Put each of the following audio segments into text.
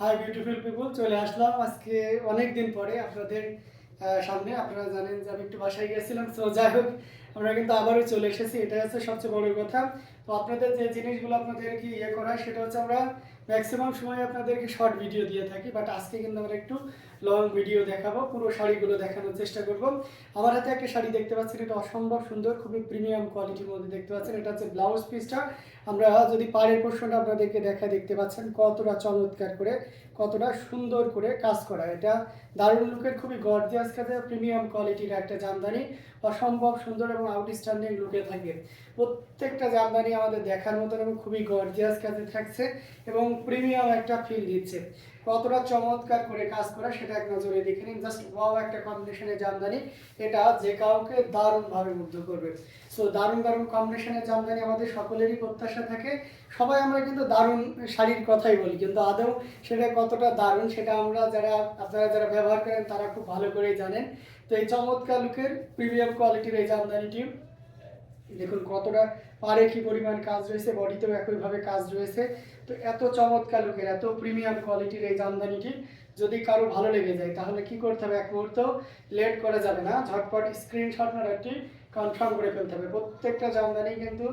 Hi beautiful people চলে আসলাম আজকে অনেক দিন পরে আপনাদের সামনে। আপনারা জানেন যে আমি একটু বাসায় গেছিলাম তো যাই হোক, আমরা কিন্তু আবারও চলে এসেছি। এটা হচ্ছে সবচেয়ে বড় কথা। তো আপনাদের যে জিনিসগুলো আপনাদেরকে ইয়ে করা সেটা হচ্ছে আমরা ম্যাক্সিমাম সময় আপনাদেরকে শর্ট ভিডিও দিয়ে থাকি বাট আজকে কিন্তু আমরা একটু লং ভিডিও দেখাবো। পুরো শাড়িগুলো দেখানোর চেষ্টা করব। আমার হাতে একটা শাড়ি দেখতে পাচ্ছেন, এটা অসম্ভব সুন্দর, খুবই প্রিমিয়াম কোয়ালিটির মধ্যে দেখতে পাচ্ছেন। এটা হচ্ছে ব্লাউজ পিসটা আমরা যদি পাড়ের প্রশ্নটা আপনাদেরকে দেখা দেখতে পাচ্ছেন, কতটা চমৎকার করে, কতটা সুন্দর করে কাজ করা। এটা দারুণ লুকের খুবই গর্জিয়াস কাজে প্রিমিয়াম কোয়ালিটির একটা জামদানি, অসম্ভব সুন্দর এবং আউটস্ট্যান্ডিং লুকে থাকে। প্রত্যেকটা জামদানি আমাদের দেখার মতন এবং খুবই গর্জিয়াস কাজে থাকছে এবং প্রিমিয়াম একটা ফিল দিচ্ছে। কতটা চমৎকার করে কাজ করা সেটা এক নজরে দেখে নিন। জাস্ট ওয়াও একটা কম্বিনেশনের জামদানি। এটা যে কাউকে দারুণভাবে মুগ্ধ করবে। সো দারুণ দারুণ কম্বিনেশনের জামদানি আমাদের সকলেরই প্রত্যাশা থাকে। সবাই আমরা কিন্তু দারুণ শাড়ির কথাই বলি, কিন্তু আদৌ সেটা কতটা দারুণ সেটা আমরা যারা, আপনারা যারা ব্যবহার করেন তারা খুব ভালো করেই জানেন। তো এই চমৎকার লুকের প্রিমিয়াম কোয়ালিটির এই জামদানিটি, দেখুন কতটা পারে কি পরিমাণ কাজ রয়েছে বডিতেও একইভাবে কাজ রয়েছে। তো এত চমৎকার লোকের, এত প্রিমিয়াম কোয়ালিটির এই জামদানিটি যদি কারও ভালো লেগে যায়, তাহলে কি করতে হবে? এক মুহূর্ত লেট করা যাবে না, ঝটপট স্ক্রিনশট একটি কনফার্ম করে ফেলতে হবে। প্রত্যেকটা জামদানি কিন্তু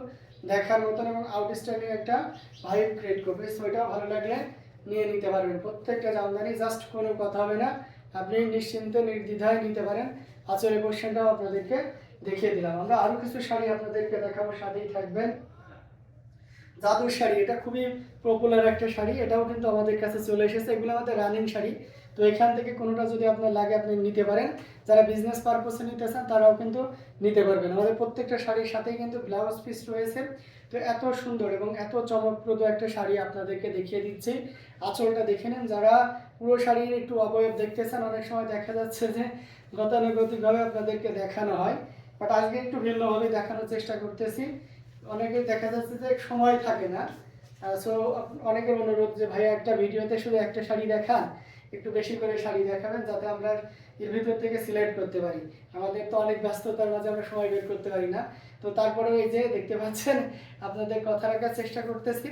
দেখার মতন এবং আউটস্ট্যান্ডিং একটা ভাইব ক্রিয়েট করবে। সো এটা ভালো লাগলে নিয়ে নিতে পারবেন। প্রত্যেকটা জামদানি জাস্ট কোনো কথা হবে না। আপনি নিশ্চিন্তে, নির্দ্বিধায় নিতে পারেন। আচরের কোশ্চেনটাও আপনাদেরকে দেখিয়ে দিলাম। আমরা আরও কিছু শাড়ি আপনাদেরকে দেখাবো। সাথেই থাকবেন। জাদুর শাড়ি, এটা খুবই পপুলার একটা শাড়ি, এটাও কিন্তু আমাদের কাছে চলে এসেছে, এগুলো আমাদের রানিং শাড়ি। তো এখান থেকে কোনোটা যদি আপনার লাগে, আপনি নিতে পারেন। যারা বিজনেস পারপাসে নিতে চান, তারাও কিন্তু নিতে পারবেন। আমাদের প্রত্যেকটা শাড়ির সাথেই কিন্তু ব্লাউজ পিস রয়েছে। তো এত সুন্দর এবং এত চমকপ্রদ একটা শাড়ি আপনাদেরকে দেখিয়ে দিচ্ছি। আঁচলটা দেখে নেন। যারা পুরো শাড়ির একটু অবয়ব দেখতেছেন অনেক সময় দেখা যাচ্ছে যে গতানুগতিকভাবে আপনাদেরকে দেখানো হয়। বাট আজকে একটু ভিন্নভাবে দেখানোর চেষ্টা করতেছি। অনেকে দেখা যাচ্ছে যে সময় থাকে না। সো অনেকের অনুরোধ যে, ভাইয়া, একটা ভিডিওতে শুধু একটা শাড়ি দেখান, একটু বেশি করে শাড়ি দেখাবেন যাতে আমরা এর ভিতর থেকে সিলেক্ট করতে পারি। আমাদের তো অনেক ব্যস্ততার মাঝে আমরা সময় বের করতে পারি না। তো তারপরেও এই যে, দেখতে পাচ্ছেন, আপনাদের কথা রাখার চেষ্টা করতেছি।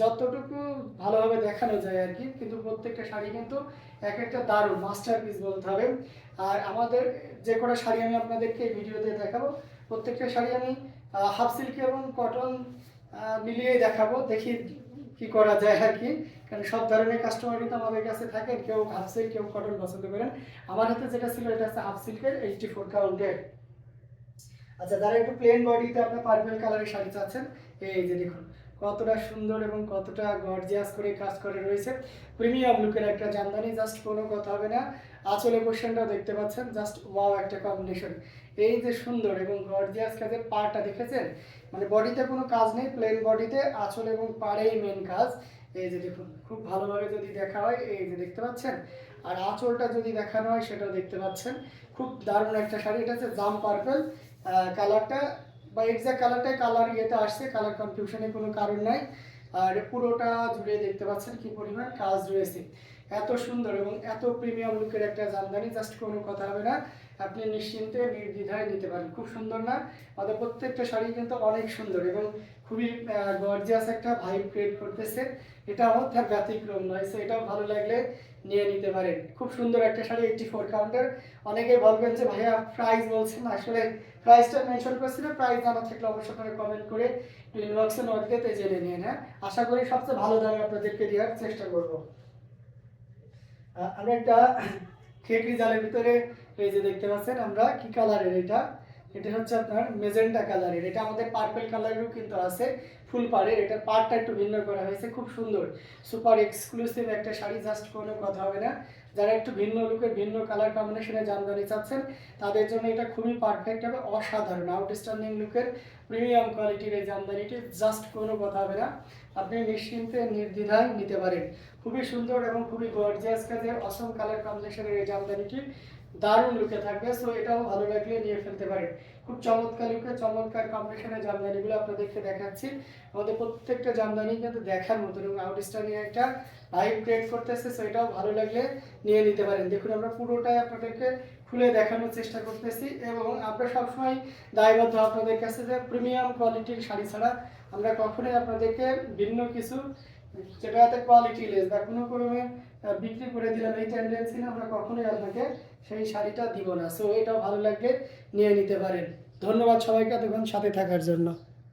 যতটুকু ভালোভাবে দেখানো যায় আর কি, কিন্তু প্রত্যেকটা শাড়ি কিন্তু এক একটা দারুণ মাস্টার পিস বলতে হবে। আর আমাদের যে কটা শাড়ি আমি আপনাদেরকে ভিডিওতে দেখাবো, প্রত্যেকটা শাড়ি আমি হাফ সিল্ক এবং কটন মিলিয়ে দেখাবো, দেখি কি করা যায় আর কি। কারণ সব ধরনের কাস্টমারই তো আমাদের কাছে থাকে কেউ হাফ সিল্ক, কেউ কটন পছন্দ করেন। আমার হাতে যেটা ছিল, এটা হচ্ছে হাফ সিল্কের এইটটি ফোর কাউন্টের আচ্ছা যারা একটু প্লেন বডিতে আপনার পার্পেল কালারের শাড়ি চাচ্ছেন, এই যে দেখুন কতটা সুন্দর এবং কতটা গর্জিয়াস করে কাজ করে রয়েছে। প্রিমিয়াম লুকের একটা জামদানি জাস্ট কোনো কথা হবে না। আঁচলে পোর্শনটাও দেখতে পাচ্ছেন জাস্ট ওয়াও একটা কম্বিনেশন এই যে সুন্দর এবং গর্জিয়াস কাজের পাড়টা দেখেছেন? মানে বডিতে কোনো কাজ নেই প্লেন বডিতে আঁচল এবং পাড়েই মেন কাজ। এই যে দেখুন, খুব ভালোভাবে যদি দেখা হয়, এই যে দেখতে পাচ্ছেন? আর আঁচলটা যদি দেখানো হয়, সেটাও দেখতে পাচ্ছেন। খুব দারুণ একটা শাড়ি, এটা হচ্ছে জাম পার্পেল কালারটা বা এক্সাক্ট কালারটাই কালার ইয়েতে আসছে কালার কনফিউশনের কোনো কারণ নাই। আর পুরোটা জুড়ে দেখতে পাচ্ছেন কি পরিমাণ কাজ রয়েছে। এত সুন্দর এবং এত প্রিমিয়াম লুকের একটা জামদানি জাস্ট কোনো কথা হবে না। আপনি নিশ্চিন্তে নির্দ্বিধায় নিতে পারেন। খুব সুন্দর না? আমাদের প্রত্যেকটা শাড়ি কিন্তু অনেক সুন্দর এবং খুবই গর্জিয়াস একটা ভাইব ক্রিয়েট করতেছে। এটাও তার ব্যতিক্রম নয় সো এটাও ভালো লাগলে নিয়ে নিতে পারেন। খুব সুন্দর একটা শাড়ি এইটটি ফোর কাউন্টার অনেকে বলবেন যে, ভাইয়া প্রাইস বলছেন আসলে প্রাইসটা মেনশন করছি না প্রাইস জানা থাকলে অবশ্যই আপনারা কমেন্ট করে ইনবক্সে নোট দিতে জেনে নিন হ্যাঁ? আশা করি সবচেয়ে ভালো দামে আপনাদেরকে দেওয়ার চেষ্টা করব। আমরা একটা খেকড়ি জালের ভিতরে এই যে দেখতে পাচ্ছেন আমরা, কি কালারের এটা? এটা হচ্ছে আপনার মেজেন্টা কালারের। এটা আমাদের পার্পেল কালারেরও কিন্তু আছে, ফুল পাড়ের। এটা পাড়টা একটু ভিন্ন করা হয়েছে, খুব সুন্দর। সুপার এক্সক্লুসিভ একটা শাড়ি জাস্ট কোনো কথা হবে না। যারা একটু ভিন্ন লুকের, ভিন্ন কালার কম্বিনেশনে জামদানি চাচ্ছেন, তাদের জন্য এটা খুবই পারফেক্ট হবে অসাধারণ আউটস্ট্যান্ডিং লুকের প্রিমিয়াম কোয়ালিটির এই জামদানিটি জাস্ট কোনো কথা হবে না। আপনি নিশ্চিন্তে নির্দ্বিধায় নিতে পারেন। খুবই সুন্দর এবং খুবই গর্জিয়াস কাজের অসম কালার কম্বিনেশনের এই জামদানিটি দারুণ লুকে থাকবে সো এটাও ভালো লাগলে নিয়ে ফেলতে পারেন। খুব চমৎকার লুকে চমৎকার কম্বিনেশনের জামদানিগুলো আপনাদেরকে দেখাচ্ছি। আমাদের প্রত্যেকটা জামদানি কিন্তু দেখার মতন এবং আউটস্ট্যান্ডিং একটা ভাইব ক্রিয়েট করতেছে সো এটাও ভালো লাগলে নিয়ে নিতে পারেন। দেখুন, আমরা পুরোটাই আপনাদেরকে খুলে দেখানোর চেষ্টা করতেছি এবং আমরা সবসময় দায়বদ্ধ আপনাদের কাছে যে প্রিমিয়াম কোয়ালিটির শাড়ি ছাড়া আমরা কখনোই আপনাদেরকে ভিন্ন কিছু যেটাতে কোয়ালিটি লেস বা কোনো কোনো বিক্রি করে দিলাম, এই টেন্ডেন্সি আমরা কখনোই আপনাকে সেই শাড়িটা দিব না। সো এটাও ভালো লাগলে নিয়ে নিতে পারেন। ধন্যবাদ সবাইকে এতক্ষণ সাথে থাকার জন্য।